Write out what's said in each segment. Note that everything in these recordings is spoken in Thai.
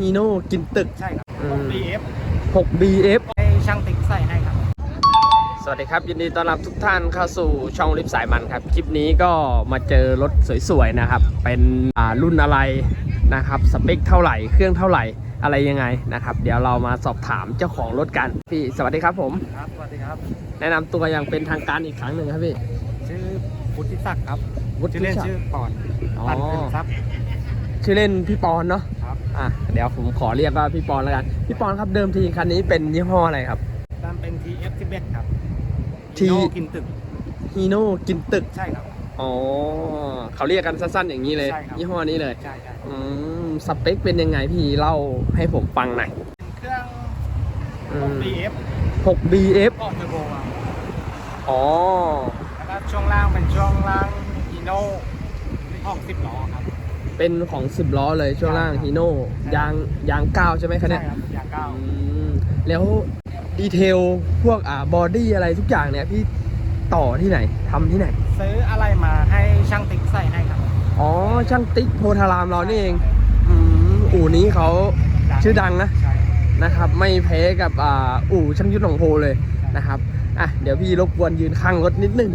ฮีโน่กินตึก ใช่ครับ อืม BF 6 BF ให้ช่างติ๊กใส่ให้ครับ สวัสดีครับ ยินดีต้อนรับทุกท่านเข้าสู่ช่องลิฟสายมันครับ คลิปนี้ก็มาเจอรถสวยๆนะครับ เป็นอ่ารุ่นอะไรนะครับ สเปคเท่าไหร่ เครื่องเท่าไหร่ อะไรยังไงนะครับ เดี๋ยวเรามาสอบถามเจ้าของรถกัน พี่สวัสดีครับผม ครับ สวัสดีครับ แนะนำตัวอย่างเป็นทางการอีกครั้งหนึ่งครับพี่ ชื่อพุทธิศักดิ์ครับ วุฒิชื่อเล่นศักดิ์ชื่อปอนอ๋อ ปันขึ้นทรัพย์ชื่อเล่นพี่ปอนเนาะครับ อะเดี๋ยวผมขอเรียกว่าพี่ปอนแล้วกัน พี่ปอนครับเดิมทีคันนี้เป็นยี่ห้ออะไรครับตามเป็น TF 11 ครับ T โนกินตึก ฮีโน่กินตึก ใช่ครับ อ๋อเขาเรียกกันสั้นๆอย่างนี้เลย ใช่ครับ ยี่ห้อนี้เลย ใช่ใช่อืมสเปคเป็นยังไงพี่เล่าให้ผมฟังหน่อยเป็นเครื่อง อืม BF 6 BF ก็เทอร์โบอะอ๋อ แล้วก็ช่วงล่างเป็นช่วงล่างอีโนออก10ล้อครับ เป็นของ10ล้อเลยช่วงล่างใช่ครับฮีโน่ใช่ยางยางก้าวใช่ไหมคะใช่เนี่ยครับอย่างเก้าอืมแล้วดีเทลพวกอ่าบอดี้อะไรทุกอย่างเนี่ยพี่ต่อที่ไหนทำที่ไหน ซื้ออะไรมาให้ช่างติ๊กใส่ให้ครับอ๋อ ช่างติ๊กโพธารามเรานี่เองอืมอู่นี้เขาชื่อดังนะ ใช่นะครับ ไม่แพ้กับอ่าอู่ช่างยุทธหนองโพเลยนะครับอะเดี๋ยวพี่รบกวนยืนข้างรถนิดนึง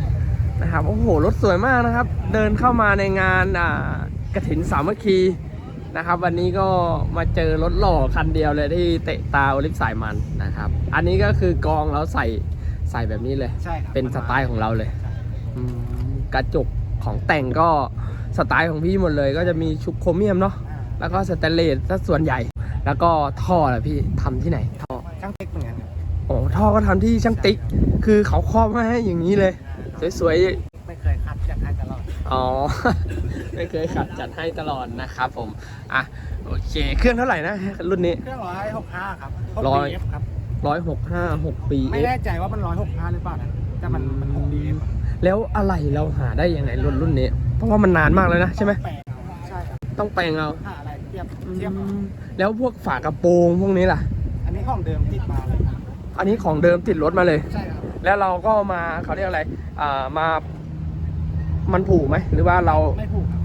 นะครับโอ้โหรถสวยมากนะครับ เดินเข้ามาในงานอ่า กระถินสามัคคีนะครับวันนี้ก็มาเจอรถหล่อคันเดียวเลยที่เตะตาโอลิฟสายมันนะครับ อันนี้ก็คือกองเราใส่ใส่แบบนี้เลย ใช่ครับเป็นสไตล์ของเราเลยใช่อืมกระจกของแต่งก็สไตล์ของพี่หมดเลยก็จะมีชุบโครเมียมเนาะอ่าแล้วก็สแตนเลสซะส่วนใหญ่ แล้วก็ท่อล่ะพี่ทำที่ไหนท่อช่างติ๊กเหมือนกันครับโอ้ท่อก็ทำที่ช่างติ๊ก คือเขาครอบมาให้อย่างนี้เลย สวยไม่เคยคัดจากใครตลอดๆอ๋อ ไม่เคยขัดจัดให้ตลอดนะครับผมอะโอเคเครื่องเท่าไหร่นะ รุ่นนี้เครื่องร้อยหกห้าครับร้อย6 BF ครับร้อยหกห้าหกปีไม่แน่ใจว่ามันร้อยหกห้าหรือเปล่านะแต่มันมันหก BF อะแล้วอะไรเราหาได้ยังไงรุ่นรุ่นนี้ เพราะว่ามันนานมากเลยนะใช่ไหมแปลงเอาใช่ครับต้องแปลงเอาหาอะไรเทียบเทียบเอาแล้วพวกฝากระโปรงพวกนี้ล่ะ อันนี้ของเดิมติดมาเลยอันนี้ของเดิมติดรถมาเลยใช่ครับแล้วเราก็มาเขาเรียกอะไรอ่ามามันผูกไหมหรือว่าเราไม่ผูกครับมันมา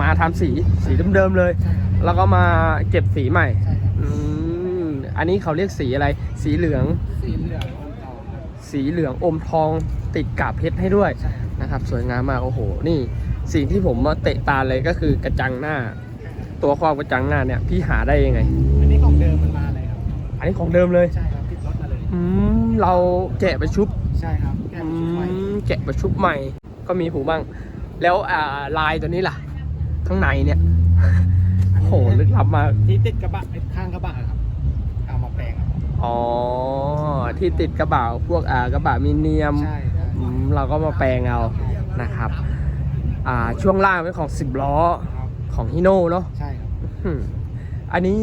มาทำสีสีเดิมๆเลย ใช่ครับแล้วก็มาเก็บสีใหม่ใช่ครับอืมอันนี้เขาเรียกสีอะไร สีเหลือง สีเหลืองอมทองครับสีเหลืองอมทองติดกาบเพชรให้ด้วย ใช่ครับนะครับสวยงามมากโอ้โห นี่สิ่งที่ผมมาเตะตาเลยก็คือกระจังหน้า ตัวครอบกระจังหน้าเนี่ยพี่หาได้ยังไง อันนี้ของเดิมมันมาเลยครับ อันนี้ของเดิมเลยใช่ครับติดรถมาเลย อืมเราแกะไปชุบใช่ครับแก้อืมชุดใหม่มแกะประชุบใหม่ ก็มีผูบ้าง แล้วอ่าลายตัวนี้ล่ะ ข้างในเนี่ยอันนี้โหลึกลับมากที่ติดกระบะไอ้ข้างกระบะครับเอามาแปลงครับอ๋อที่ติดกระบะพวกอ่ากระบะมีเนียม ใช่ครับอืมเราก็มาแปลงเอานะครับ อ่าช่วงล่างเป็นของ10ล้อครับของฮิโน่เนาะใช่ครับอืมอันนี้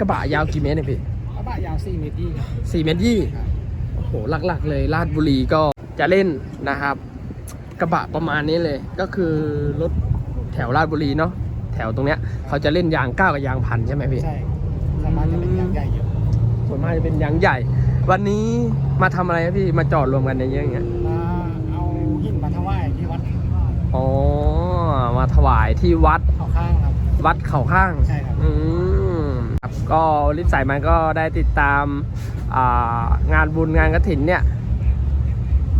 กระบะยาวกี่เมตรเนี่ยพี่กระบะยาว4เมตรยี่ครับสี่เมตรยี่ครับโอ้โหหลักๆ เลยลาดบุรีก็จะเล่นนะครับ กระบะประมาณนี้เลยก็คือรถ แถวลาดบุรีเนาะแถวตรงเนี้ยเขาจะเล่นยางก้าวกับยางพันใช่ไหมพี่ใช่สามารถจะเป็นยางใหญ่เยอะส่วนมากจะเป็นยางใหญ่ วันนี้มาทำอะไรครับพี่มาจอดรวมกันในเยอะอย่างเงี้ยมาเอาหินมาถวายที่วัดอ๋อมาถวายที่วัดเขาข้างครับวัดเขาข้างใช่ครับอืมครับก็ลิศสายมันก็ได้ติดตามอ่างานบุญงานกระถินเนี่ย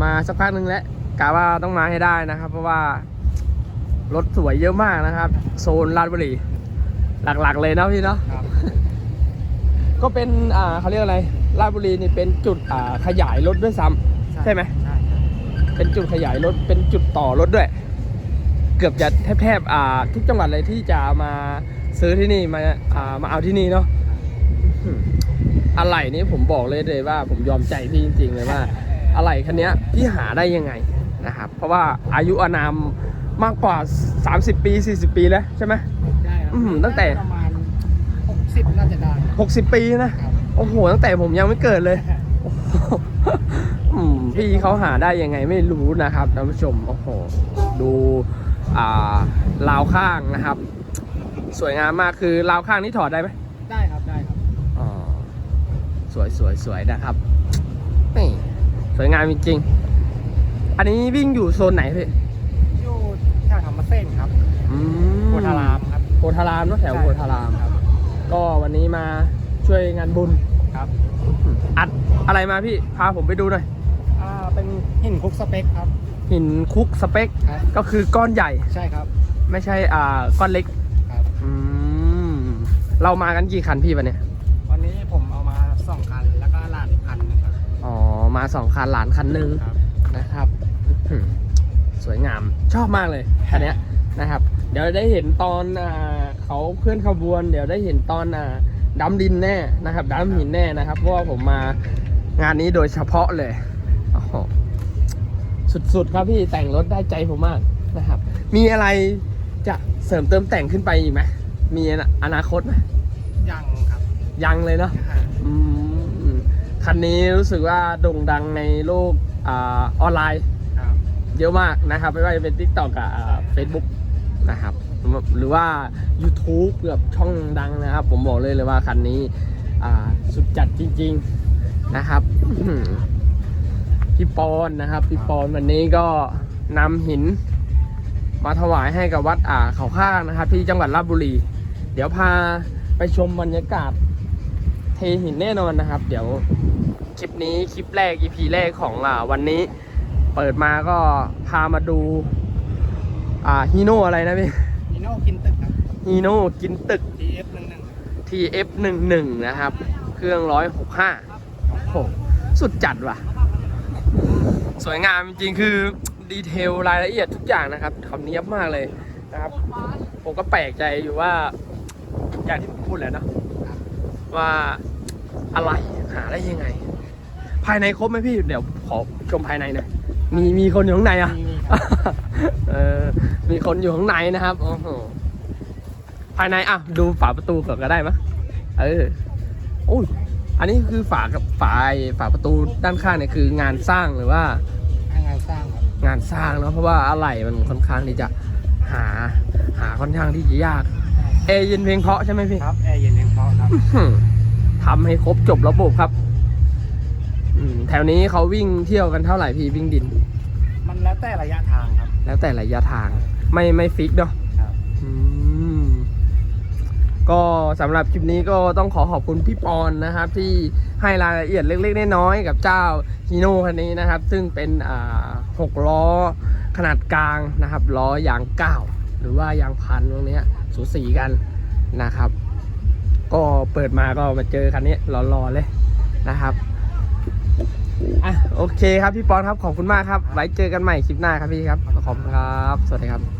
มาสักพักหนึ่งแล้วกะว่าต้องมาให้ได้นะครับ เพราะว่า รถสวยเยอะมากนะครับ โซนลาดบุรีหลักๆเลยเนาะพี่เนาะครับก็เป็นอ่าเขาเรียกอะไรลาดบุรีนี่เป็นจุดอ่าขยายรถด้วยซ้ำใช่ไหมใช่ครับเป็นจุดขยายรถเป็นจุดต่อรถด้วย เกือบจะแทบๆอ่าทุกจังหวัดเลยที่จะมาซื้อที่นี่มาอ่ามาเอาที่นี่เนาะอื้อหืออะไรนี้ผมบอกเลยเลยว่า ผมยอมใจพี่จริงๆเลยว่า อะไรคันเนี้ยพี่หาได้ยังไงนะครับ เพราะว่าอายุอานาม มากกว่า 30 ปี 40 ปีแล้วใช่ไหม ใช่ครับอืมตั้งแต่ ประมาณ60น่าจะได้60 ปีนะครับโอ้โห ตั้งแต่ผมยังไม่เกิดเลย โอ้โหอืมพี่เขาหาได้ยังไงไม่รู้นะครับท่านผู้ชม โอ้โห ดูอ่าราวข้างนะครับ สวยงามมากคือราวข้างนี้ถอดได้ไหม ได้ครับได้ครับอ๋อสวยสวยสวยนะครับนี่สวยงามจริงๆ อันนี้วิ่งอยู่โซนไหนพี่ อยู่แถวธรรมเส้นครับ อืม โพธารามครับโพธารามเนอะแถวโพธารามครับ ก็วันนี้มาช่วยงานบุญครับ อัดอะไรมาพี่พาผมไปดูหน่อยอ่าเป็นหินคุกสเปคครับ หินคุกสเปคครับ ก็คือก้อนใหญ่ใช่ครับ ไม่ใช่อ่าก้อนเล็กครับ อืมเรามากันกี่คันพี่วันเนี้ยวันนี้ผมเอามาสองคันแล้วก็หลานคันหนึงครับอ๋อมาสองคันหลานคันหนึ่งครับ นะครับอื้อหือสวยงามชอบมากเลยคันเนี้ย นะครับ เดี๋ยวได้เห็นตอนอ่าเขาเคลื่อนขบวน เดี๋ยวได้เห็นตอนอ่าดำดินแน่นะครับดำหินแน่นะครับ เพราะว่าผมมางานนี้โดยเฉพาะเลยโอ้โหสุดๆครับพี่แต่งรถได้ใจผมมากนะครับ มีอะไรจะเสริมเติมแต่งขึ้นไปอีกไหมมีอนาคตไหมยังครับ ยังเลยเนาะฮะอืมคันนี้รู้สึกว่าโด่งดังในโลกอาออนไลน์ครับเยอะมากนะครับ ไม่ว่าจะเป็น TikTok กับเฟซบุ๊ก นะครับ หรือว่า YouTube เกือบช่องดังนะครับ ผมบอกเลยเลยว่าคันนี้สุดจัดจริง ๆนะครับพี่ปอนนะครับพี่ปอนวันนี้ก็นำหิน มาถวายให้กับวัดอ่าเขาข้างนะครับ ที่จังหวัดราชบุรี เดี๋ยวพาไปชมบรรยากาศเทหินแน่นอนนะครับ เดี๋ยวคลิปนี้คลิปแรก EP แรกของอ่าวันนี้ เปิดมาก็พามาดู อ่าฮีโน่อะไรนะพี่ฮีโน่กินตึกครับ ฮีโน่กินตึก TF หนึ่งหนึ่ง TF11 นะครับ เครื่อง 165 โอ้โห สุดจัดว่ะ สวยงามจริงๆ คือดีเทลรายละเอียดทุกอย่างนะครับเขาเนี้ยบมากเลยนะครับ ผมก็แปลกใจอยู่ว่า อย่างที่ผมพูดแหล้วนะว่าอะไรหาได้ยังไง ภายในครบไหมพี่ เดี๋ยวขอชมภายในหน่อยมีมีคนอยู่ข้างในอะ มีมีครับ เออมีคนอยู่ข้างในนะครับโอ้โหภายในอะดูฝาประตูก่อนก็ได้มะเออโอ้ยอันนี้คือฝากับฝาไอ้ฝาประตูด้านข้างเนี่ยคืองานสร้างหรือว่า งานสร้างครับงานสร้างเนาะเพราะว่าอะไรมันค่อนข้างที่จะหาหาค่อนข้างที่จะยากเอร์เย็นเพลงเพราะใช่ไหมพี่ครับแอร์เย็นเพียงพอครับอื้อหือทำให้ครบจบระบบครับอืมแถวนี้เขาวิ่งเที่ยวกันเท่าไหร่พี่วิ่งดินมัน แล้วแต่ระยะทางครับ แล้วแต่ระยะทางไม่ไม่ฟิกเนาะครับอืมก็สำหรับคลิปนี้ก็ต้องขอขอบคุณพี่ปอนนะครับ ที่ให้รายละเอียดเล็กๆน้อยๆกับเจ้าฮีโน่คันนี้นะครับ ซึ่งเป็นอ่าหกล้อขนาดกลางนะครับล้อยางเก้าหรือว่ายางพันตรงเนี้ยสูสีกันนะครับ ก็เปิดมาก็มาเจอคันนี้รอๆเลยนะครับ อะโอเคครับพี่ปอนครับขอบคุณมากครับ ไว้เจอกันใหม่คลิปหน้าครับพี่ครับ ขอบคุณครับ สวัสดีครับ